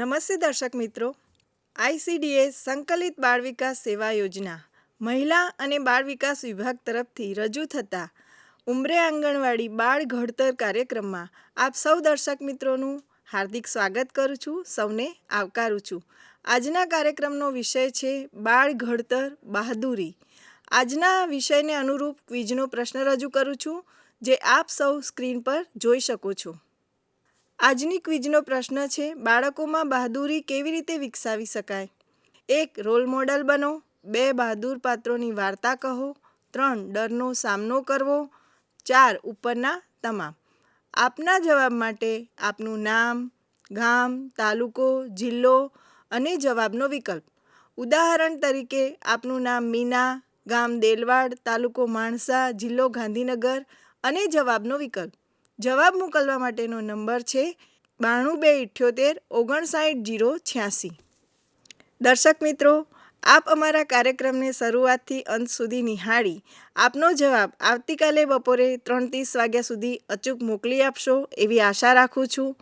નમસ્તે દર્શક મિત્રો. આઈસીડીએ સંકલિત બાળ વિકાસ સેવા યોજના મહિલા અને બાળ વિકાસ વિભાગ તરફથી રજૂ થતા ઉમરે આંગણવાડી બાળ ઘડતર કાર્યક્રમમાં આપ સૌ દર્શક મિત્રોનું હાર્દિક સ્વાગત કરું છું, સૌને આવકારું છું. આજના કાર્યક્રમનો વિષય છે બાળ ઘડતર બહાદુરી. આજના વિષયને અનુરૂપ ક્વિઝનો પ્રશ્ન રજૂ કરું છું, જે આપ સૌ સ્ક્રીન પર જોઈ શકો છો. આજની ક્વિઝનો પ્રશ્ન છે, બાળકોમાં બહાદુરી કેવી રીતે વિકસાવી શકાય? એક, રોલ મોડલ બનો. બે, બહાદુર પાત્રોની વાર્તા કહો. ત્રણ, ડરનો સામનો કરવો. ચાર, ઉપરના તમામ. આપના જવાબ માટે આપનું નામ, ગામ, તાલુકો, જિલ્લો અને જવાબનો વિકલ્પ. ઉદાહરણ તરીકે, આપનું નામ મીના, ગામ દેલવાડ, તાલુકો માણસા, જિલ્લો ગાંધીનગર અને જવાબનો વિકલ્પ. જવાબ મોકલવા માટેનો નંબર છે બાણું બે ઇઠ્યોતેર ઓગણસાઠ જીરો છ્યાસી. દર્શક મિત્રો, આપ અમારા કાર્યક્રમને શરૂઆતથી અંત સુધી નિહાળી આપનો જવાબ આવતીકાલે બપોરે ત્રણ ત્રીસ વાગ્યા સુધી અચૂક મોકલી આપશો એવી આશા રાખું છું.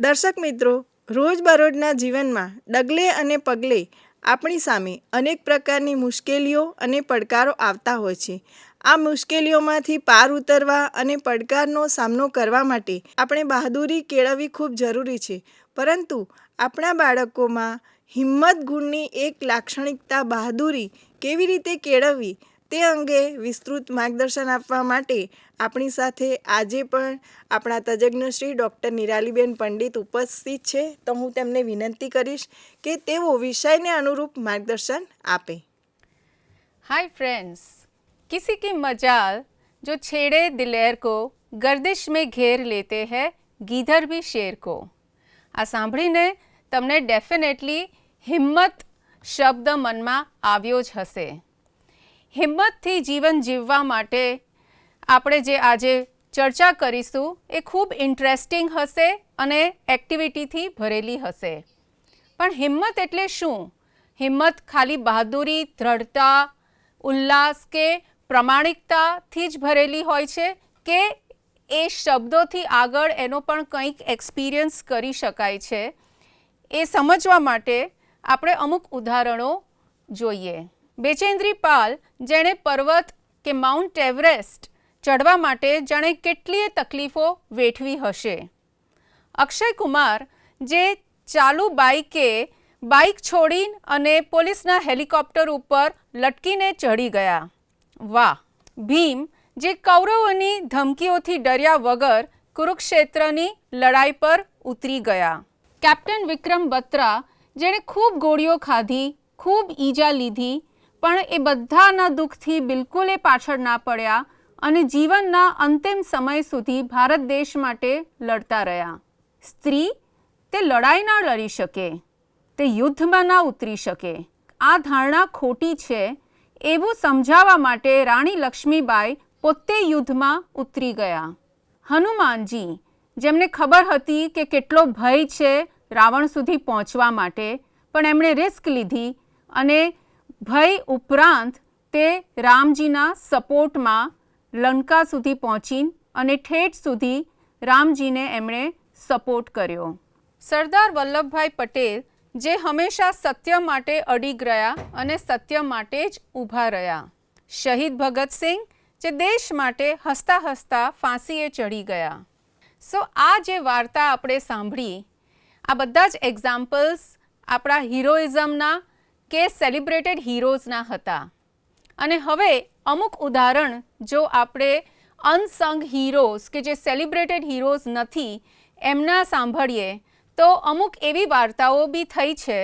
દર્શક મિત્રો રોજબરોજના જીવનમાં ડગલે અને પગલે આપણી સામે અનેક પ્રકારની મુશ્કેલીઓ અને પડકારો આવતા હોય છે. આ મુશ્કેલીઓમાંથી પાર ઉતરવા અને પડકારનો સામનો કરવા માટે આપણે બહાદુરી કેળવવી ખૂબ જરૂરી છે. પરંતુ આપણા બાળકોમાં હિંમત ગુણની એક લાક્ષણિકતા બહાદુરી કેવી રીતે કેળવવી તે અંગે વિસ્તૃત માર્ગદર્શન આપવા માટે આપણી સાથે આજે પણ આપણા તજજ્ઞશ્રી ડૉક્ટર નિરાલીબેન પંડિત ઉપસ્થિત છે. તો હું તેમને વિનંતી કરીશ કે તેઓ વિષયને અનુરૂપ માર્ગદર્શન આપે. હાય ફ્રેન્ડ્સ किसी की मजाल जो छेड़े दिलेर को गर्दिश में घेर लेते हैं गीधर भी शेर को આ સાંભળીને તમને ડેફિનેટલી હિંમત શબ્દ મનમાં આવ્યો જ હશે હિંમતથી જીવન જીવવા માટે આપણે જે આજે ચર્ચા કરીશું એ ખૂબ ઇન્ટરેસ્ટિંગ હશે અને એક્ટિવિટીથી ભરેલી હશે પણ હિંમત એટલે શું હિંમત ખાલી બહાદુરી દ્રઢતા ઉલ્લાસ કે પ્રમાણિકતાથી જ ભરેલી હોય છે કે એ શબ્દોથી આગળ એનો પણ કંઈક એક્સપિરિયન્સ કરી શકાય છે. એ સમજવા માટે આપણે અમુક ઉદાહરણો જોઈએ. બેચેન્દ્રી પાલ, જેણે પર્વત કે માઉન્ટ એવરેસ્ટ ચડવા માટે જાણે કેટલીય તકલીફો વેઠવી હશે. અક્ષય કુમાર, જે ચાલુ બાઇકે બાઇક છોડી અને પોલીસના હેલિકોપ્ટર ઉપર લટકીને ચડી ગયા. વાહ. ભીમ, જે કૌરવોની ધમકીઓથી ડર્યા વગર કુરુક્ષેત્રની લડાઈ પર ઉતરી ગયા. કેપ્ટન વિક્રમ બત્રા, જેણે ખૂબ ગોળીઓ ખાધી, ખૂબ ઈજા લીધી, પણ એ બધાના દુઃખથી બિલકુલ એ પાછળ ના પડ્યા અને જીવનના અંતિમ સમય સુધી ભારત દેશ માટે લડતા રહ્યા. સ્ત્રી, તે લડાઈ ના લડી શકે, તે યુદ્ધમાં ના ઉતરી શકે. આ ધારણા ખોટી છે એવું સમજાવવા માટે રાણી લક્ષ્મીબાઈ પોતે યુદ્ધમાં ઉતરી ગયા. હનુમાનજી, જેમને ખબર હતી કે કેટલો ભય છે રાવણ સુધી પહોંચવા માટે, પણ એમણે રિસ્ક લીધી અને ભય ઉપરાંત તે રામજીના સપોર્ટમાં લંકા સુધી પહોંચી અને ઠેઠ સુધી રામજીને એમણે સપોર્ટ કર્યો. સરદાર વલ્લભભાઈ પટેલ જે હંમેશા સત્ય માટે અડીગ રહ્યા અને સત્ય માટે જ ઊભા રહ્યા. શહીદ ભગતસિંહ જે દેશ માટે હસતા હસતા ફાંસીએ ચડી ગયા. સો આ જે વાર્તા આપણે સાંભળી, આ બધા જ એક્ઝામ્પલ્સ આપણા હિરોઇઝમના કે સેલિબ્રેટેડ હીરોઝના હતા. અને હવે અમુક ઉદાહરણ જો આપણે અનસંગ હીરોઝ કે જે સેલિબ્રેટેડ હીરોઝ નથી, એમના સાંભળીએ તો અમુક એવી વાર્તાઓ બી થઈ છે,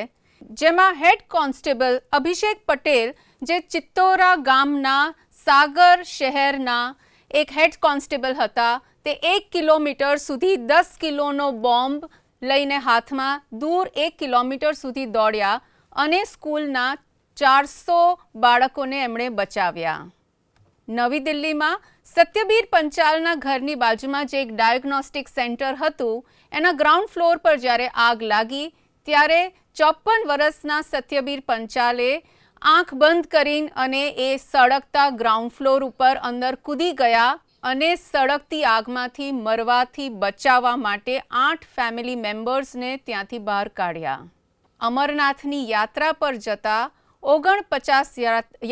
જેમાં હેડ કોન્સ્ટેબલ અભિષેક પટેલ, જે ચિત્તોરા ગામના સાગર શહેરના એક હેડ કોન્સ્ટેબલ હતા, તે એક કિલોમીટર સુધી દસ કિલોનો બોમ્બ લઈને હાથમાં દૂર એક કિલોમીટર સુધી દોડ્યા અને સ્કૂલના ચારસો બાળકોને એમણે બચાવ્યા. નવી દિલ્હીમાં સત્યબીર પંચાલના ઘરની બાજુમાં જે એક ડાયગ્નોસ્ટિક સેન્ટર હતું એના ગ્રાઉન્ડ ફ્લોર પર જ્યારે આગ લાગી, ત્યારે ચોપન વર્ષના સત્યબીર પંચાલે આંખ બંધ કરીને અને એ સળગતા ગ્રાઉન્ડ ફ્લોર ઉપર અંદર કૂદી ગયા અને સળગતી આગમાંથી મરવાથી બચાવવા માટે આઠ ફેમિલી મેમ્બર્સને ત્યાંથી બહાર કાઢ્યા. અમરનાથની યાત્રા પર જતા ઓગણપચાસ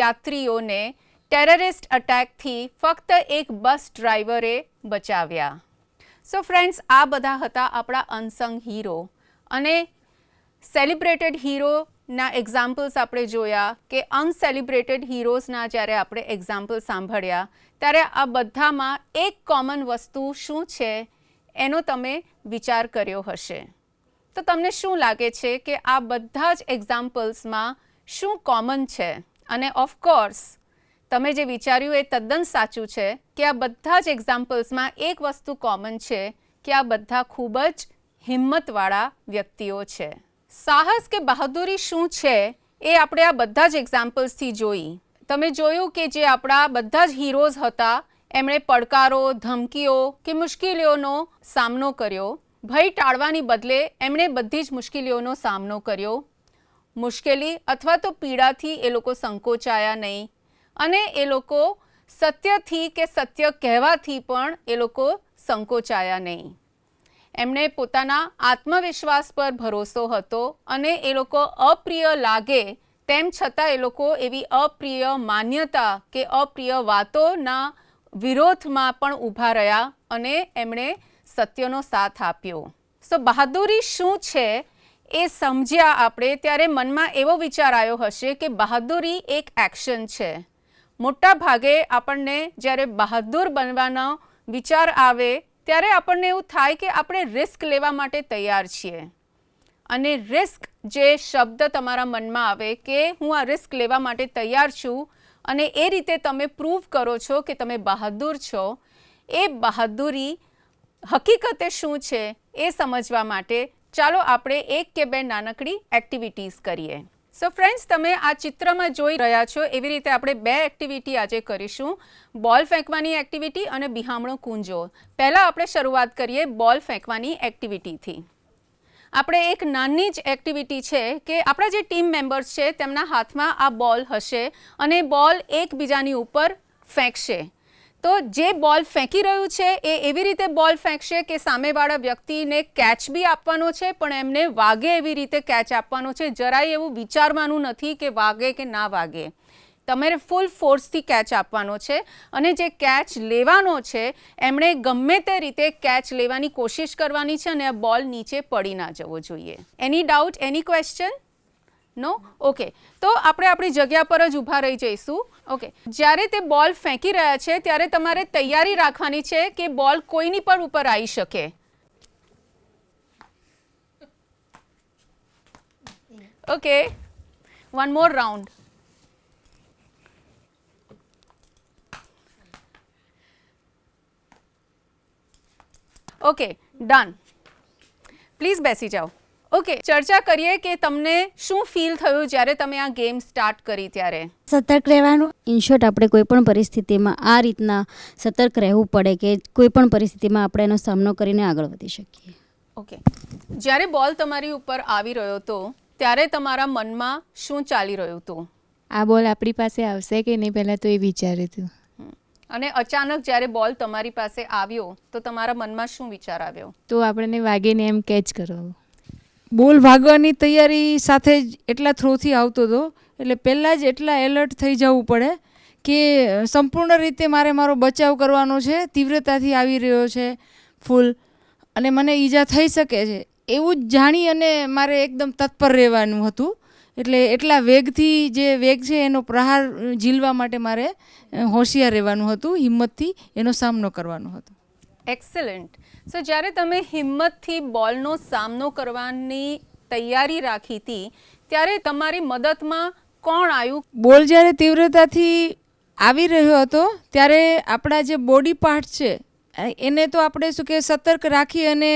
યાત્રીઓને ટેરરિસ્ટ અટેકથી ફક્ત એક બસ ડ્રાઈવરે બચાવ્યા. સો ફ્રેન્ડ્સ આ બધા હતા આપણા અનસંગ હીરો અને સેલિબ્રેટેડ હીરોના એક્ઝામ્પલ્સ આપણે જોયા કે અનસેલિબ્રેટેડ હીરોઝના જ્યારે આપણે એક્ઝામ્પલ સાંભળ્યા, ત્યારે આ બધામાં એક કોમન વસ્તુ શું છે એનો તમે વિચાર કર્યો હશે. તો તમને શું લાગે છે કે આ બધા જ એક્ઝામ્પલ્સમાં શું કોમન છે? અને ઓફકોર્સ તમે જે વિચાર્યું એ તદ્દન સાચું છે કે આ બધા જ એક્ઝામ્પલ્સમાં એક વસ્તુ કોમન છે કે આ બધા ખૂબ જ હિંમતવાળા વ્યક્તિઓ છે. સાહસ કે બહાદુરી શું છે એ આપણે આ બધા જ એક્ઝામ્પલ્સથી જોઈ. તમે જોયું કે જે આપણા બધા જ હીરોઝ હતા, એમણે પડકારો, ધમકીઓ કે મુશ્કેલીઓનો સામનો કર્યો. ભય ટાળવાની બદલે એમણે બધી જ મુશ્કેલીઓનો સામનો કર્યો. મુશ્કેલી અથવા તો પીડાથી એ લોકો સંકોચાયા નહીં. અને એ લોકો સત્યથી કે સત્ય કહેવાથી પણ એ લોકો સંકોચાયા નહીં. એમણે પોતાના આત્મવિશ્વાસ પર ભરોસો હતો અને એ લોકો અપ્રિય લાગે તેમ છતાં એ લોકો એવી અપ્રિય માન્યતા કે અપ્રિય વાતોના વિરોધમાં પણ ઊભા રહ્યા અને એમણે સત્યનો સાથ આપ્યો. સો બહાદુરી શું છે એ સમજ્યા આપણે ત્યારે મનમાં એવો વિચાર આવ્યો હશે કે બહાદુરી એક એક્શન છે. મોટા ભાગે આપણને જ્યારે બહાદુર બનવાનો વિચાર આવે, ત્યારે આપણને એવું થાય કે આપણે રિસ્ક લેવા માટે તૈયાર છીએ. અને રિસ્ક જે શબ્દ તમારા મનમાં આવે કે હું આ રિસ્ક લેવા માટે તૈયાર છું અને એ રીતે તમે પ્રૂવ કરો છો કે તમે બહાદુર છો, એ બહાદુરી હકીકતે શું છે એ સમજવા માટે ચાલો આપણે એક કે બે નાનકડી એક્ટિવિટીઝ કરીએ. સો ફ્રેન્ડ્સ તમે આ ચિત્રમાં જોઈ રહ્યા છો એવી રીતે આપણે બે એક્ટિવિટી આજે કરીશું. બોલ ફેંકવાની એક્ટિવિટી અને બિહામણો કૂંજો. પહેલાં આપણે શરૂઆત કરીએ બોલ ફેંકવાની એક્ટિવિટીથી આપણે એક નાની જ એક્ટિવિટી છે કે આપણા જે ટીમ મેમ્બર્સ છે તેમના હાથમાં આ બોલ હશે અને બોલ એકબીજાની ઉપર ફેંકશે. તો જે બોલ ફેંકી રહ્યું છે એ એવી રીતે બોલ ફેંકશે કે સામેવાળા વ્યક્તિને કેચ બી આપવાનો છે, પણ એમને વાગે એવી રીતે કેચ આપવાનો છે. જરાય એવું વિચારવાનું નથી કે વાગે કે ના વાગે. તમારે ફૂલ ફોર્સથી કેચ આપવાનો છે અને જે કેચ લેવાનો છે, એમણે ગમે તે રીતે કેચ લેવાની કોશિશ કરવાની છે અને આ બોલ નીચે પડી ના જવો જોઈએ. Any doubt any question no? Okay તો આપણે આપણી જગ્યા પર જ ઊભા રહી જઈશું. ઓકે જ્યારે તે બોલ ફેંકી રહ્યા છે, ત્યારે તમારે તૈયારી રાખવાની છે કે બોલ કોઈની પણ ઉપર આવી શકે. Okay one more round okay done please બેસી જાઓ ઓકે ચર્ચા કરીએ કે તમને શું ફીલ થયું જ્યારે તમે આ ગેમ સ્ટાર્ટ કરી ત્યારે? સતર્ક રહેવાનું. ઇનશોર્ટ આપણે કોઈ પણ પરિસ્થિતિમાં આ રીતના સતર્ક રહેવું પડે કે કોઈ પણ પરિસ્થિતિમાં આપણે એનો સામનો કરીને આગળ વધી શકીએ. ઓકે જ્યારે બોલ તમારી ઉપર આવી રહ્યો હતો ત્યારે તમારા મનમાં શું ચાલી રહ્યું હતું? આ બોલ આપણી પાસે આવશે કે નહીં પહેલાં તો એ વિચાર્યું હતું. અને અચાનક જ્યારે બોલ તમારી પાસે આવ્યો તો તમારા મનમાં શું વિચાર આવ્યો? તો આપણને વાગીને એમ કેચ કરો બોલ ભાગવાની તૈયારી સાથે જ એટલા થ્રોથી આવતો હતો. એટલે પહેલાં જ એટલા એલર્ટ થઈ જવું પડે કે સંપૂર્ણ રીતે મારે મારો બચાવ કરવાનો છે, તીવ્રતાથી આવી રહ્યો છે, ફૂલ. અને મને ઈજા થઈ શકે છે. એવું જ જાણી અને મારે એકદમ તત્પર રહેવાનું હતું. એટલે એટલા વેગથી જે વેગ છે એનો પ્રહાર ઝીલવા માટે મારે હોશિયાર રહેવાનું હતું, હિંમતથી એનો સામનો કરવાનો હતો. એક્સલન્ટ સો જ્યારે તમે હિંમતથી બોલનો સામનો કરવાની તૈયારી રાખી હતી, ત્યારે તમારી મદદમાં કોણ આવ્યું? બોલ જ્યારે તીવ્રતાથી આવી રહ્યો હતો, ત્યારે આપણા જે બોડી પાર્ટ છે એને તો આપણે શું કે સતર્ક રાખી અને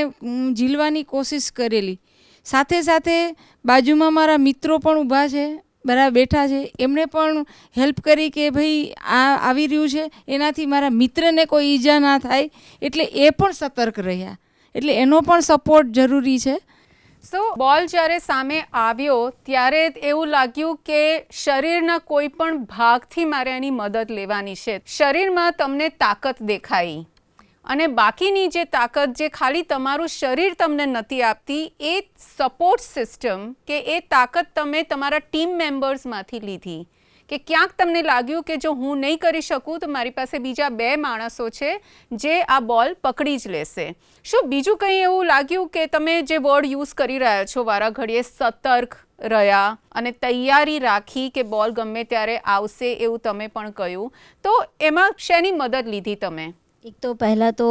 ઝીલવાની કોશિશ કરેલી. સાથે સાથે બાજુમાં મારા મિત્રો પણ ઊભા છે બરાબર બેઠા છે. એમણે પણ હેલ્પ કરી કે ભાઈ આ આવી રહ્યું છે. એનાથી મારા મિત્રને કોઈ ઈજા ના થાય. એટલે એ પણ સતર્ક રહ્યા. એટલે એનો પણ સપોર્ટ જરૂરી છે. સો બોલ જ્યારે સામે આવ્યો, ત્યારે એવું લાગ્યું કે શરીરના કોઈ પણ ભાગથી મારે એની મદદ લેવાની છે. શરીરમાં તમને તાકાત દેખાઈ. અને બાકીની જે તાકાત જે ખાલી તમારું શરીર તમને નથી આપતી, એ સપોર્ટ સિસ્ટમ કે એ તાકાત તમે તમારા ટીમ મેમ્બર્સમાંથી લીધી. કે ક્યાંક તમને લાગ્યું કે જો હું નહીં કરી શકું તો મારી પાસે બીજા બે માણસો છે જે આ બોલ પકડી જ લેશે. શું બીજું કંઈ એવું લાગ્યું કે તમે જે વર્ડ યુઝ કરી રહ્યા છો, વારા ઘડીએ સતર્ક રહ્યા અને તૈયારી રાખી કે બોલ ગમે ત્યારે આવશે એવું તમે પણ કહ્યું? તો એમાં શેની મદદ લીધી તમે? એક તો પહેલાં તો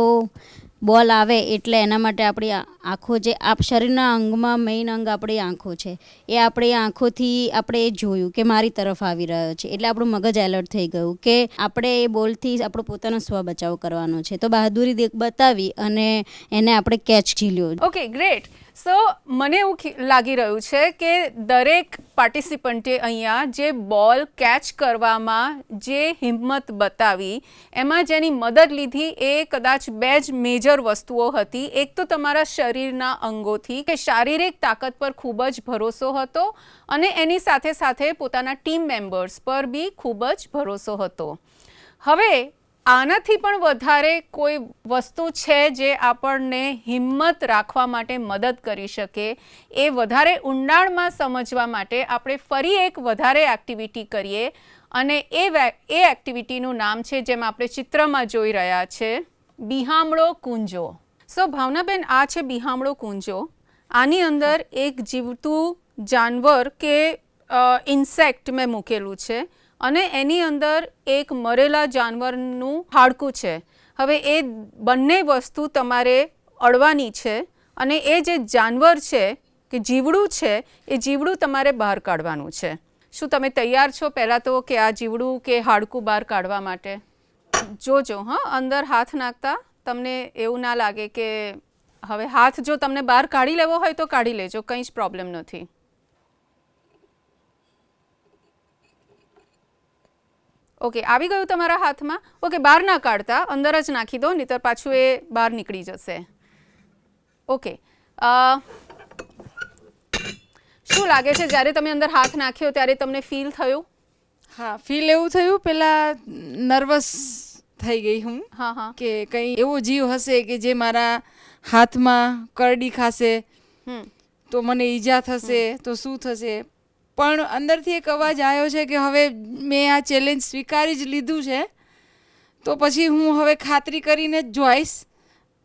બોલ આવે એટલે એના માટે આપણી આંખો જે આપ શરીરના અંગમાં મેઇન અંગ આપણી આંખો છે. એ આપણી આંખોથી આપણે એ જોયું કે મારી તરફ આવી રહ્યો છે. એટલે આપણું મગજ એલર્ટ થઈ ગયું કે આપણે એ બોલથી આપણો પોતાનો સ્વ બચાવ કરવાનો છે. તો બહાદુરી દેખ બતાવી અને એને આપણે કેચ ઝીલ્યો ઓકે ગ્રેટ સો મને એવું લાગી રહ્યું છે કે દરેક પાર્ટિસિપન્ટે અહીંયા જે બોલ કેચ કરવામાં જે હિંમત બતાવી, એમાં જેની મદદ લીધી એ કદાચ બે જ મેજર વસ્તુઓ હતી. એક તો તમારા શરીરના અંગોથી, કે શારીરિક તાકાત પર ખૂબ જ ભરોસો હતો અને એની સાથે સાથે પોતાના ટીમ મેમ્બર્સ પર બી ખૂબ જ ભરોસો હતો. હવે આનાથી પણ વધારે કોઈ વસ્તુ છે જે આપણને હિંમત રાખવા માટે મદદ કરી શકે, એ વધારે ઊંડાણમાં સમજવા માટે આપણે ફરી એક વધારે એક્ટિવિટી કરીએ અને એ એ એક્ટિવિટીનું નામ છે જેમ આપણે ચિત્રમાં જોઈ રહ્યા છે, બિહામણો કુંજો. સો ભાવનાબેન, આ છે બિહામણો કુંજો. આની અંદર એક જીવતું જાનવર કે ઇન્સેક્ટ મેં મૂકેલું છે. અને એની અંદર એક મરેલા જાનવરનું હાડકું છે. હવે એ બંને વસ્તુ તમારે અડવાની છે અને એ જે જાનવર છે, કે જીવડું છે, એ જીવડું તમારે બહાર કાઢવાનું છે. શું તમે તૈયાર છો પહેલાં તો કે આ જીવડું કે હાડકું બહાર કાઢવા માટે? જોજો, હા, અંદર હાથ નાખતા તમને એવું ના લાગે કે હવે હાથ જો તમને બહાર કાઢી લેવો હોય તો કાઢી લેજો, કંઈ જ પ્રોબ્લેમ નથી. ઓકે આવી ગયું તમારા હાથમાં. ઓકે બહાર ના કાઢતા અંદર જ નાખી દો નહીતર પાછું એ બહાર નીકળી જશે. ઓકે શું લાગે છે જ્યારે તમે અંદર હાથ નાખ્યો ત્યારે તમને ફીલ થયું? હા ફીલ એવું થયું પહેલાં નર્વસ થઈ ગઈ હું હા હા. કે કંઈ એવો જીવ હશે કે જે મારા હાથમાં કરડી ખાશે તો મને ઈજા થશે તો શું થશે? પણ અંદરથી એક અવાજ આવ્યો છે કે હવે મેં આ ચેલેન્જ સ્વીકારી જ લીધું છે. તો પછી હું હવે ખાતરી કરીને જ જોઈશ.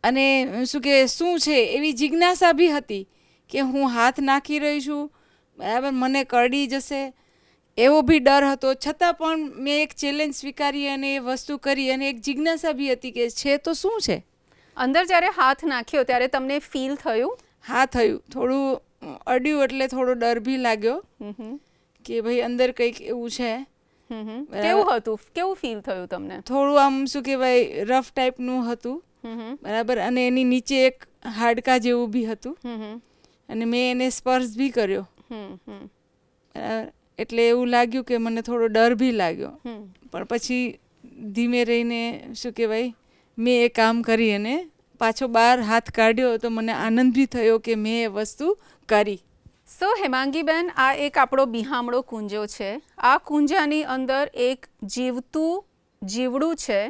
અને શું કે શું છે એવી જિજ્ઞાસા બી હતી કે હું હાથ નાખી રહી છું બરાબર? મને કરડી જશે. એવો બી ડર હતો. છતાં પણ મેં એક ચેલેન્જ સ્વીકારી અને એ વસ્તુ કરી અને એક જિજ્ઞાસા બી હતી કે છે તો શું છે? અંદર જ્યારે હાથ નાખ્યો ત્યારે તમને ફીલ થયું? હા થયું. થોડું અડ્યું એટલે થોડો ડર બી લાગ્યો કે ભાઈ અંદર કંઈક એવું છે. કેવું હતું કેવું ફીલ થયું તમને થોડું આમ શું કહેવાય રફ ટાઈપનું હતું. બરાબર અને એની નીચે એક હાડકા જેવું બી હતું. અને મેં એને સ્પર્શ બી કર્યો. એટલે એવું લાગ્યું કે મને થોડો ડર બી લાગ્યો. પણ પછી ધીમે રહીને શું કહેવાય મેં એ કામ કરી અને પાછો બહાર હાથ કાઢ્યો તો મને આનંદ બી થયો કે મેં એ વસ્તુ કરી. સો હેમાંગીબેન, આ એક આપણો બિહામણો કુંજો છે. આ કુંજાની અંદર એક જીવતું જીવડું છે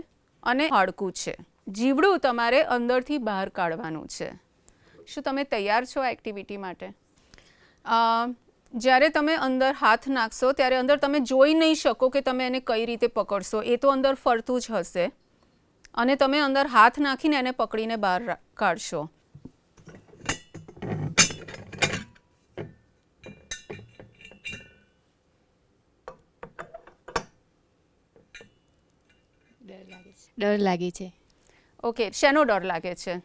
અને હાડકું છે. જીવડું તમારે અંદરથી બહાર કાઢવાનું છે. શું તમે તૈયાર છો આ એક્ટિવિટી માટે? જ્યારે તમે અંદર હાથ નાખશો, ત્યારે અંદર તમે જોઈ નહીં શકો કે તમે એને કઈ રીતે પકડશો. એ તો અંદર ફરતું જ હશે. અને તમે અંદર હાથ નાખીને એને પકડીને બહાર કાઢશો. ડર લાગે છે. ઓકે શેનો ડર લાગે છે?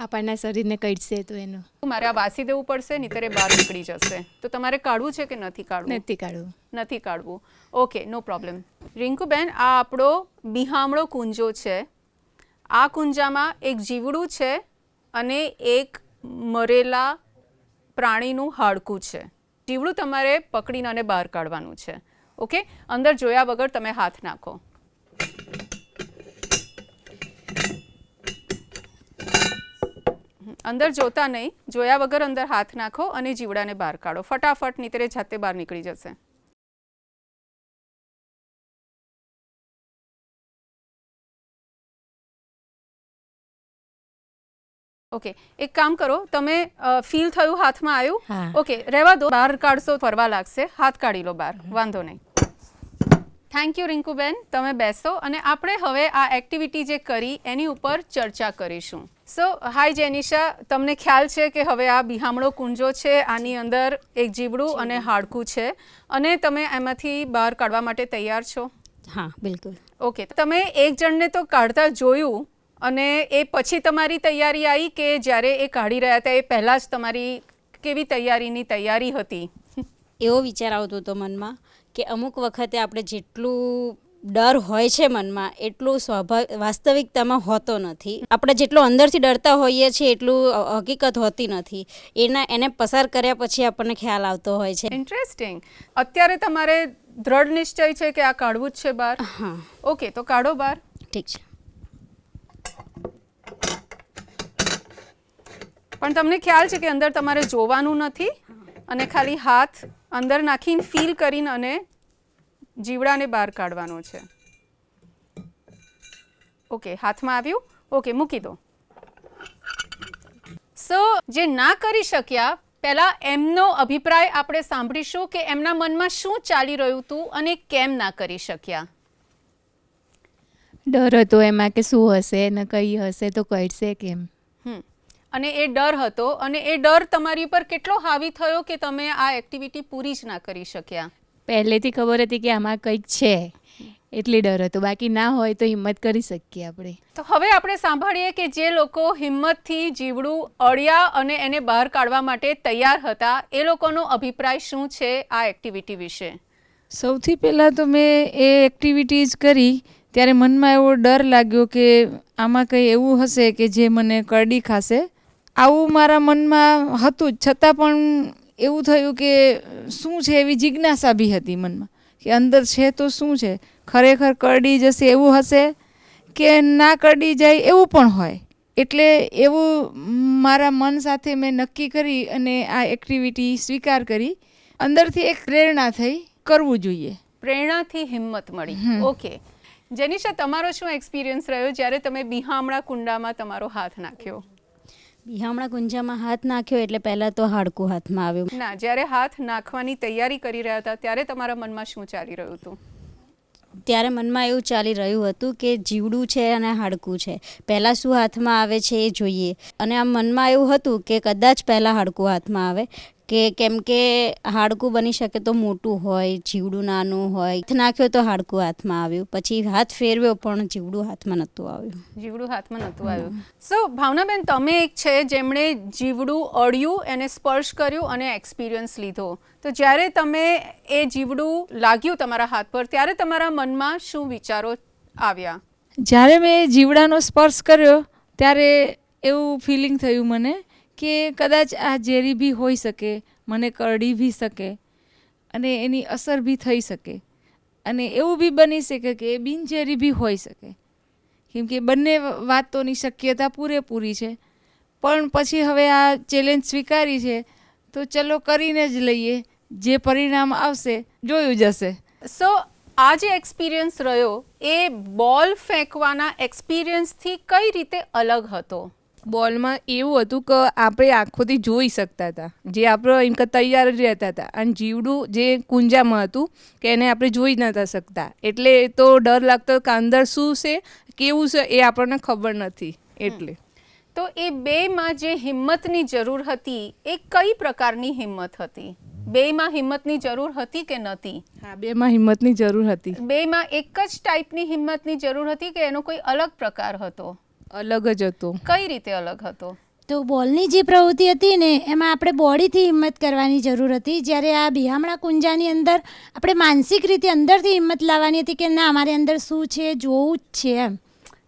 આપણના શરીરને કડશે તો એનો. મારે આ વાસી દેવું પડશે નહીં ત્યારે બહાર નીકળી જશે. તો તમારે કાઢવું છે કે નથી કાઢવું? નથી કાઢવું. નથી કાઢવું. Okay no problem. રિંકુબેન આ આપણો બિહામણો કુંજો છે. આ કુંજામાં એક જીવડું છે અને એક મરેલા પ્રાણીનું હાડકું છે. જીવડું તમારે પકડીને અને બહાર કાઢવાનું છે. ઓકે? અંદર જોયા વગર તમે હાથ નાખો. અંદર જોતા નહીં, જોયા વગર અંદર હાથ નાખો અને જીવડાને બહાર કાઢો. ફટાફટ નીતરે જાતે બહાર નીકળી જશે. ઓકે એક કામ કરો તમે ફીલ થયું હાથમાં આવ્યું? ઓકે રહેવા દો. બહાર કાઢશો ફરવા લાગશે. હાથ કાઢી લો બહાર વાંધો નહીં. Thank you Rinkuben. તમે બેસો અને આપણે હવે આ એક્ટિવિટી જે કરી એની ઉપર ચર્ચા કરીશું. સો હાય જેનિશા. તમને ખ્યાલ છે કે હવે આ બિહામણો કુંજો છે આની અંદર એક જીવડું અને હાડકું છે. અને તમે એમાંથી બહાર કાઢવા માટે તૈયાર છો? હા બિલકુલ. ઓકે તમે એક જણને તો કાઢતા જોયું અને એ પછી તમારી તૈયારી આવી કે જ્યારે એ કાઢી રહ્યા હતા એ પહેલાં જ તમારી કેવી તૈયારીની તૈયારી હતી? એવો વિચાર આવતો હતો મનમાં કે અમુક વખતે આપણે જેટલું ડર હોય છે મનમાં એટલું સ્વાભાવિક વાસ્તવિકતામાં હોતો નથી. આપણે જેટલું અંદરથી ડરતા હોઈએ છીએ એટલું હકીકત હોતી નથી. એના એને પસાર કર્યા પછી આપણને ખ્યાલ આવતો હોય છે. ઇન્ટરેસ્ટિંગ અત્યારે તમારે દ્રઢ નિશ્ચય છે કે આ કાઢવું જ છે બહાર? હા. ઓકે તો કાઢો બહાર. ઠીક છે. પણ તમને ખ્યાલ છે કે અંદર તમારે જોવાનું નથી અને ખાલી હાથ અંદર નાખીને ફીલ કરીને અને જીવડાને બહાર કાઢવાનો છે. ઓકે હાથમાં આવ્યું? ઓકે મૂકી દો. સો જે ના કરી શક્યા પહેલાં એમનો અભિપ્રાય આપણે સાંભળીશું કે એમના મનમાં શું ચાલી રહ્યું હતું અને કેમ ના કરી શક્યા. ડર હતો એમાં કે શું હશે ને કઈ હશે તો કરશે કેમ? હમ. અને એ ડર હતો અને એ ડર તમારી પર કેટલો હાવી થયો કે તમે આ એક્ટિવિટી પૂરી જ ના કરી શક્યા? પહેલેથી ખબર હતી કે આમાં કંઈક છે. એટલી ડર હતો. બાકી ના હોય તો હિંમત કરી શકીએ આપણે. તો હવે આપણે સાંભળીએ કે જે લોકો હિંમતથી જીવડું અળ્યા અને એને બહાર કાઢવા માટે તૈયાર હતા એ લોકોનો અભિપ્રાય શું છે આ એક્ટિવિટી વિશે? સૌથી પહેલાં તો મેં એ એક્ટિવિટીઝ કરી ત્યારે મનમાં એવો ડર લાગ્યો કે આમાં કંઈ એવું હશે કે જે મને કરડી ખાશે. આવું મારા મનમાં હતું જ. છતાં પણ એવું થયું કે શું છે એવી જિજ્ઞાસા બી હતી મનમાં કે અંદર છે તો શું છે? ખરેખર કરડી જશે એવું હશે કે ના કરડી જાય એવું પણ હોય? એટલે એવું મારા મન સાથે મેં નક્કી કરી અને આ એક્ટિવિટી સ્વીકાર કરી. અંદરથી એક પ્રેરણા થઈ કરવું જોઈએ. પ્રેરણાથી હિંમત મળી. ઓકે. જેનિશા તમારો શું એક્સપિરિયન્સ રહ્યો જ્યારે તમે બિહામણા કુંડામાં તમારો હાથ નાખ્યો? બિહામણા ગુંજામાં હાથ નાખ્યો એટલે પહેલા તો હાડકું હાથમાં આવ્યું. ના જ્યારે હાથ નાખવાની તૈયારી કરી રહ્યા હતા ત્યારે તમારા મનમાં શું ચાલી રહ્યું હતું? ત્યારે મનમાં એવું ચાલી રહ્યું હતું કે જીવડું છે અને હાડકું છે. પહેલાં શું હાથમાં આવે છે એ જોઈએ. અને આમ મનમાં એવું હતું કે કદાચ પહેલાં હાડકું હાથમાં આવે. કે કેમ કે હાડકું બની શકે તો મોટું હોય જીવડું નાનું હોય. હાથ નાખ્યો તો હાડકું હાથમાં આવ્યું. પછી હાથ ફેરવ્યો પણ જીવડું હાથમાં નહોતું આવ્યું. જીવડું હાથમાં નહોતું આવ્યું. સો ભાવનાબેન તમે એક છે જેમણે જીવડું અડ્યું એને સ્પર્શ કર્યું અને એક્સપિરિયન્સ લીધો. તો જ્યારે તમે એ જીવડું લાગ્યું તમારા હાથ પર ત્યારે તમારા મનમાં શું વિચારો આવ્યા? જ્યારે મેં જીવડાનો સ્પર્શ કર્યો ત્યારે એવું ફિલિંગ થયું મને કે કદાચ આ ઝેરી બી હોઈ શકે, મને કરડી બી શકે, અને એની અસર બી થઈ શકે. અને એવું બી બની શકે કે એ બિનઝેરી બી હોઈ શકે. કેમ કે બંને વાતોની શક્યતા પૂરેપૂરી છે. પણ પછી હવે આ ચેલેન્જ સ્વીકારી છે, તો ચલો કરીને જ લઈએ, જે પરિણામ આવશે, જોયું જશે. સો આ જે એક્સપિરિયન્સ રહ્યો, એ બોલ ફેંકવાના એક્સપિરિયન્સથી કઈ રીતે અલગ હતો? બોલમાં એવું હતું કે આપણે આંખોથી જોઈ શકતા હતા. જે આપણે એમ કે તૈયાર જ રહેતા હતા. અને જીવડું જે કુંજામાં હતું કે એને આપણે જોઈ નહોતા શકતા. એટલે તો ડર લાગતો કે અંદર શું છે કેવું છે એ આપણને ખબર નથી. એટલે. તો એ બેમાં જે હિંમતની જરૂર હતી એ કઈ પ્રકારની હિંમત હતી? બેમાં હિંમતની જરૂર હતી કે નહોતી હા બેમાં હિંમતની જરૂર હતી. બેમાં એક જ ટાઈપની હિંમતની જરૂર હતી કે એનો કોઈ અલગ પ્રકાર હતો? અલગ જ હતો. કઈ રીતે અલગ હતો? તો બોલની જે પ્રવૃત્તિ હતી ને એમાં આપણે બોડીથી હિંમત કરવાની જરૂર હતી. જ્યારે આ બિહામણા કુંજાની અંદર આપણે માનસિક રીતે અંદરથી હિંમત લાવવાની હતી કે ના અમારી અંદર શું છે જોવું જ છે એમ.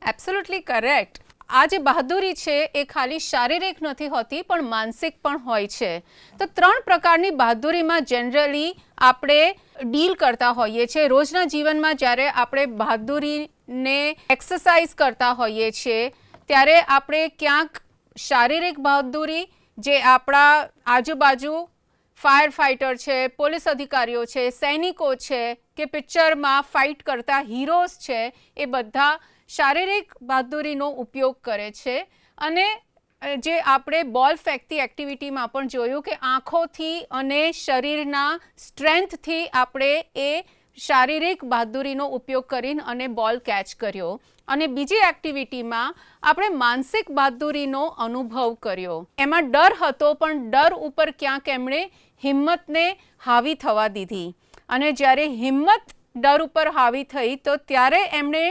એબ્સોલ્યુટલી કરેક્ટ આ જે બહાદુરી છે એ ખાલી શારીરિક નથી હોતી પણ માનસિક પણ હોય છે. તો ત્રણ પ્રકારની બહાદુરીમાં જનરલી આપણે ડીલ કરતા હોઈએ છીએ. રોજના જીવનમાં જ્યારે આપણે બહાદુરીને એક્સરસાઇઝ કરતા હોઈએ છીએ, ત્યારે આપણે ક્યાંક શારીરિક બહાદુરી જે આપણા આજુબાજુ ફાયર ફાઇટર છે, પોલીસ અધિકારીઓ છે, સૈનિકો છે કે પિક્ચરમાં ફાઇટ કરતા હીરોઝ છે, એ બધા શારીરિક બહાદુરીનો ઉપયોગ કરે છે. અને જે આપણે બોલ ફેંકતી એક્ટિવિટીમાં પણ જોયું કે આંખોથી અને શરીરના સ્ટ્રેન્થથી આપણે એ શારીરિક બહાદુરીનો ઉપયોગ કરીને અને બોલ કેચ કર્યો અને બીજી એક્ટિવિટીમાં આપણે માનસિક બહાદુરીનો અનુભવ કર્યો. એમાં ડર હતો પણ ડર ઉપર ક્યાંક એમણે હિંમતને હાવી થવા દીધી. અને જ્યારે હિંમત ડર ઉપર હાવી થઈ તો ત્યારે એમણે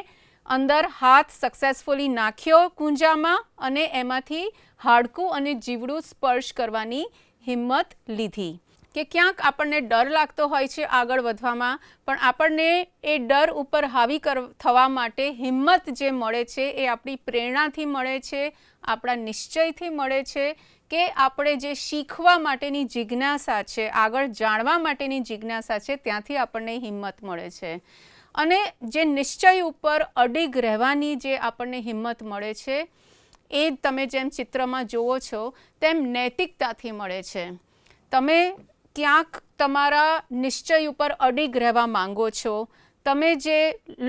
અંદર હાથ સક્સેસફુલી નાખ્યો કુંજામાં અને એમાંથી હાડકું અને જીવડું સ્પર્શ કરવાની હિંમત લીધી. કે ક્યાંક આપણને ડર લાગતો હોય છે આગળ વધવામાં, પણ આપણને એ ડર ઉપર હાવી કર, થવા માટે હિંમત જે મળે છે એ આપણી પ્રેરણાથી મળે છે, આપણા નિશ્ચયથી મળે છે કે આપણે જે શીખવા માટેની જિજ્ઞાસા છે, આગળ જાણવા માટેની જિજ્ઞાસા છે, ત્યાંથી આપણને હિંમત મળે છે. અને જે નિશ્ચય ઉપર અડીગ રહેવાની જે આપણને હિંમત મળે છે, એ તમે જેમ ચિત્રમાં જુઓ છો, તેમ નૈતિકતાથી મળે છે. તમે ક્યાંક તમારા નિશ્ચય ઉપર અડીગ રહેવા માંગો છો? તમે જે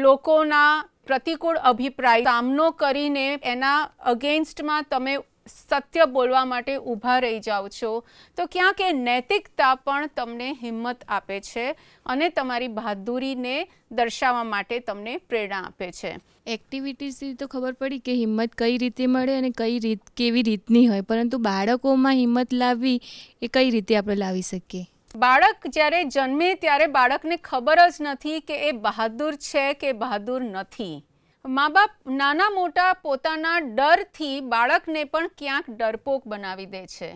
લોકોના પ્રતિકૂળ અભિપ્રાય સામનો કરીને એના અગેન્સ્ટમાં તમે સત્ય બોલવા માટે ઊભા રહી જાઓ છો. તો ક્યાંક એ નૈતિકતા પણ તમને હિંમત આપે છે અને તમારી બહાદુરીને દર્શાવવા માટે તમને પ્રેરણા આપે છે. એક્ટિવિટીઝથી તો ખબર પડી કે હિંમત કઈ રીતે મળે અને કઈ રીત કેવી રીતની હોય. પરંતુ બાળકોમાં હિંમત લાવવી એ કઈ રીતે આપણે લાવી શકીએ? બાળક જ્યારે જન્મે ત્યારે બાળકને ખબર જ નથી કે એ બહાદુર છે કે બહાદુર નથી. મા બાપ નાના મોટા પોતાના ડરથી બાળકને પણ ક્યાંક ડરપોક બનાવી દે છે.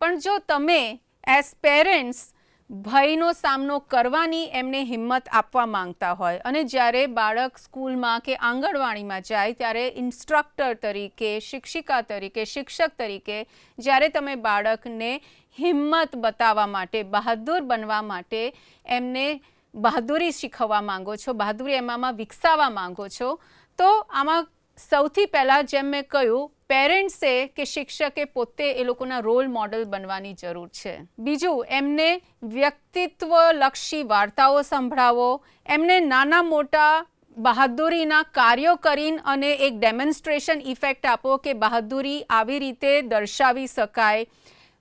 પણ જો તમે એઝ પેરેન્ટ્સ ભયનો સામનો કરવાની એમને હિંમત આપવા માંગતા હોય અને જ્યારે બાળક સ્કૂલમાં કે આંગણવાડીમાં જાય, ત્યારે ઇન્સ્ટ્રક્ટર તરીકે, શિક્ષિકા તરીકે, શિક્ષક તરીકે, જ્યારે તમે બાળકને હિંમત બતાવવા માટે, બહાદુર બનવા માટે એમને બહાદુરી શીખવવા માંગો છો, બહાદુરી એમાં વિકસાવવા માંગો છો તો આમાં સૌથી પહેલાં જેમ મેં કહ્યું પેરેન્ટ્સે કે શિક્ષકે પોતે એ લોકોના રોલ મોડલ બનવાની જરૂર છે. બીજું, એમને વ્યક્તિત્વલક્ષી વાર્તાઓ સંભળાવો, એમને નાના મોટા બહાદુરીના કાર્યો કરીને અને એક ડેમોન્સ્ટ્રેશન ઇફેક્ટ આપો કે બહાદુરી આવી રીતે દર્શાવી શકાય.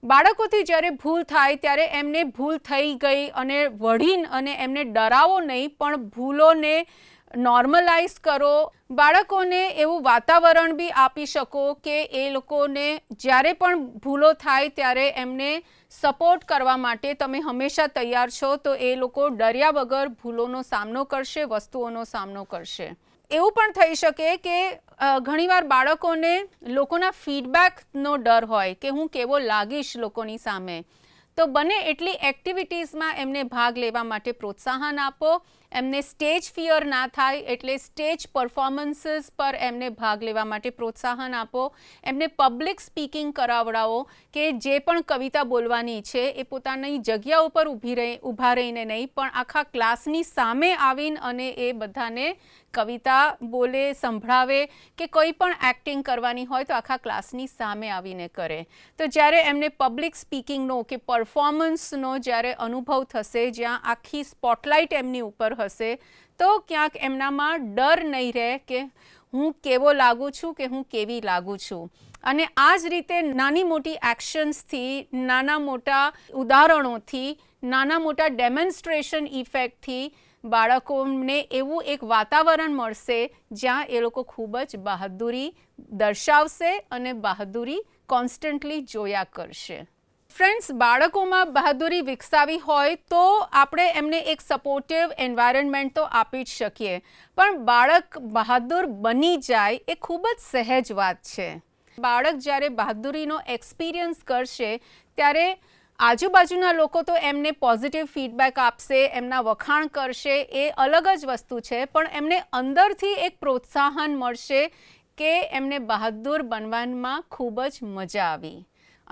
બાળકોથી જ્યારે ભૂલ થાય, ત્યારે એમને ભૂલ થઈ ગઈ અને વઢીને અને એમને ડરાવો નહીં, પણ ભૂલોને નોર્મલાઇઝ કરો. બાળકોને એવું વાતાવરણ બી આપી શકો કે એ લોકોને જ્યારે પણ ભૂલો થાય ત્યારે એમને સપોર્ટ કરવા માટે તમે હંમેશા તૈયાર છો, તો એ લોકો ડર્યા વગર ભૂલોનો સામનો કરશે, વસ્તુઓનો સામનો કરશે. એવું પણ થઈ શકે કે ઘણીવાર બાળકોને લોકોના ફીડબેકનો ડર હોય કે હું કેવો લાગીશ લોકોની સામે. તો બને એટલી એક્ટિવિટીઝમાં એમને ભાગ લેવા માટે પ્રોત્સાહન આપો એમને સ્ટેજ ફિયર ના થાય એટલે સ્ટેજ પરફોર્મન્સીસ પર એમને ભાગ લેવા માટે પ્રોત્સાહન આપો. એમને પબ્લિક સ્પીકિંગ કરાવડાવો કે જે પણ કવિતા બોલવાની છે એ પોતાની જગ્યા ઉપર ઊભી રહી, ઊભા રહીને નહીં, પણ આખા ક્લાસની સામે આવીને અને એ બધાને કવિતા બોલે, સંભળાવે કે કોઈ પણ એક્ટિંગ કરવાની હોય તો આખા ક્લાસની સામે આવીને કરે. તો જ્યારે એમને પબ્લિક સ્પીકિંગનો કે પરફોર્મન્સનો જ્યારે અનુભવ થશે, જ્યાં આખી સ્પોટલાઇટ એમની ઉપર હશે તો ક્યાંક એમનામાં ડર નહીં રહે કે હું કેવો લાગુ છું કે હું કેવી લાગુ છું. અને આ જ રીતે નાની મોટી એક્શન્સથી નાના મોટા ઉદાહરણોથી, નાના મોટા ડેમોન્સ્ટ્રેશન ઇફેક્ટથી બાળકોને એવું એક વાતાવરણ મળશે જ્યાં એ લોકો ખૂબ જ બહાદુરી દર્શાવશે અને બહાદુરી કોન્સ્ટન્ટલી જોયા કરશે. ફ્રેન્ડ્સ બાળકોમાં બહાદુરી વિકસાવી હોય તો આપણે એમને એક સપોર્ટિવ એન્વાયરમેન્ટ તો આપી જ શકીએ. પણ બાળક બહાદુર બની જાય એ ખૂબ જ સહેજ વાત છે. બાળક જ્યારે બહાદુરીનો એક્સપિરિયન્સ કરશે, ત્યારે આજુબાજુના લોકો તો એમને પોઝિટિવ ફીડબેક આપશે, એમના વખાણ કરશે, એ અલગ જ વસ્તુ છે. પણ એમને અંદરથી એક પ્રોત્સાહન મળશે કે એમને બહાદુર બનવામાં ખૂબ જ મજા આવી.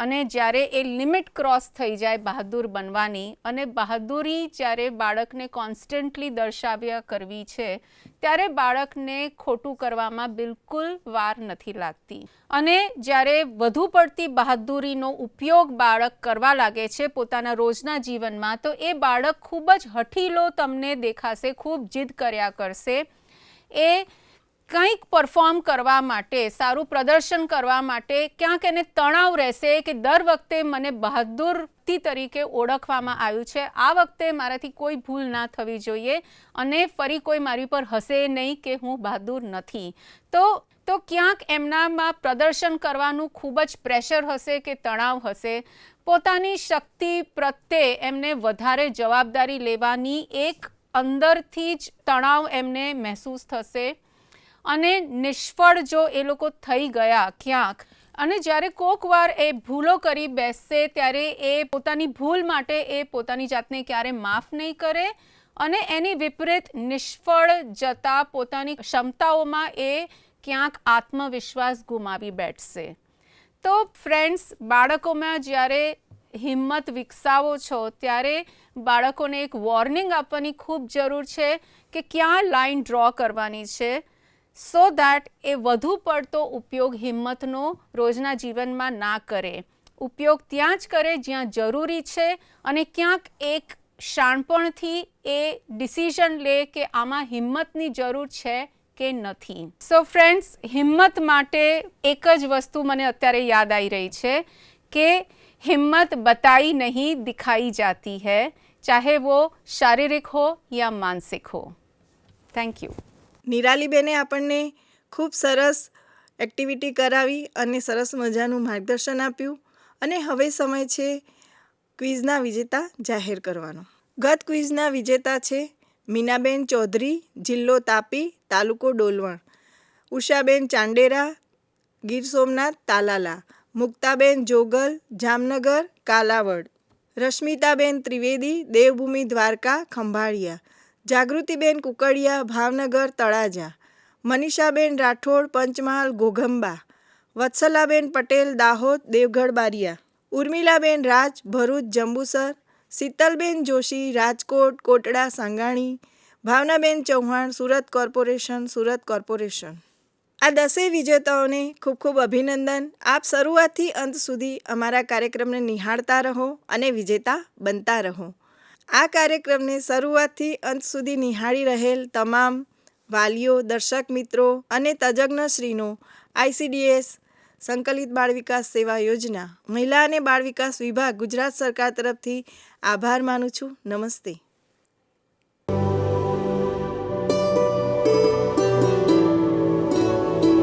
અને જ્યારે એ લિમિટ ક્રોસ થઈ જાય બહાદુર બનવાની અને બહાદુરી જ્યારે બાળકને કોન્સ્ટન્ટલી દર્શાવ્યા કરવી છે, ત્યારે બાળકને ખોટું કરવામાં બિલકુલ વાર નથી લાગતી. અને જ્યારે વધુ પડતી બહાદુરીનો ઉપયોગ બાળક કરવા લાગે છે પોતાના રોજના જીવનમાં, તો એ બાળક ખૂબ જ હઠીલો તમને દેખાશે, ખૂબ જીદ કર્યા કરશે. એ કંઈક પરફોર્મ કરવા માટે, સારું પ્રદર્શન કરવા માટે ક્યાંક એને તણાવ રહેશે કે દર વખતે મને બહાદુરથી તરીકે ઓળખવામાં આવ્યું છે. આ વખતે મારાથી કોઈ ભૂલ ના થવી જોઈએ અને ફરી કોઈ મારી પર હશે નહીં કે હું બહાદુર નથી. તો તો ક્યાંક એમનામાં પ્રદર્શન કરવાનું ખૂબ જ પ્રેશર હશે કે તણાવ હશે. પોતાની શક્તિ પ્રત્યે એમને વધારે જવાબદારી લેવાની એક અંદરથી જ તણાવ એમને મહેસૂસ થશે. અને નિષ્ફળ જો એ લોકો થઈ ગયા ક્યાંક. અને જ્યારે કોક વાર એ ભૂલો કરી બેસશે, ત્યારે એ પોતાની ભૂલ માટે એ પોતાની જાતને ક્યારે માફ નહીં કરે અને એની વિપરીત નિષ્ફળ જતા પોતાની ક્ષમતાઓમાં એ ક્યાંક આત્મવિશ્વાસ ગુમાવી બેઠશે. તો ફ્રેન્ડ્સ, બાળકોમાં જ્યારે હિંમત વિકસાવો છો, ત્યારે બાળકોને એક વોર્નિંગ આપવાની ખૂબ જરૂર છે કે ક્યાં લાઈન ડ્રો કરવાની છે. સો દેટ એ વધુ પડતો ઉપયોગ હિંમતનો રોજના જીવનમાં ના કરે. ઉપયોગ ત્યાં જ કરે જ્યાં જરૂરી છે અને ક્યાંક એક શાણપણથી એ ડિસિઝન લે કે આમાં હિંમતની જરૂર છે કે નથી. સો ફ્રેન્ડ્સ હિંમત માટે એક જ વસ્તુ મને અત્યારે યાદ આવી રહી છે કે હિંમત બતાઈ નહીં દિખાઈ જાતી હૈ, ચાહે વો શારીરિક હો યા માનસિક હો. થેન્ક યુ નિરાલીબેને આપણને ખૂબ સરસ એક્ટિવિટી કરાવી અને સરસ મજાનું માર્ગદર્શન આપ્યું. અને હવે સમય છે ક્વિઝના વિજેતા જાહેર કરવાનો. ગત ક્વિઝના વિજેતા છે મીનાબેન ચૌધરી, જિલ્લો તાપી, તાલુકો Dolvan. Ushaben Chandera, Gir Somnath, Talala. Muktaben Jogal, Jamnagar, Kalavad. Rashmitaben Trivedi, Devbhumi Dwarka, Khambhalia. Jagrutiben Kukadia, Bhavnagar, Talaja, Manishaben Rathod, Panchmahal, Ghoghamba, Vatsalaben Patel, Dahod, Devgadh, Baria, Urmilaben Raj, Bharuch, Jambusar, Shitalben Joshi, Rajkot, Kotda, Sangani, Bhavnaben Chauhan, Surat corporation Surat corporation. આ દસેય વિજેતાઓને ખૂબ ખૂબ અભિનંદન. આપ શરૂઆતથી અંત સુધી અમારા કાર્યક્રમને નિહાળતા રહો અને વિજેતા બનતા રહો. આ કાર્યક્રમને શરૂઆતથી અંત સુધી નિહાળી રહેલ તમામ વાલીઓ, દર્શક મિત્રો અને તજજ્ઞશ્રીનો આઈસીડીએસ સંકલિત બાળ વિકાસ સેવા યોજના, મહિલા અને બાળ વિકાસ વિભાગ ગુજરાત સરકાર તરફથી આભાર માનું છું. નમસ્તે.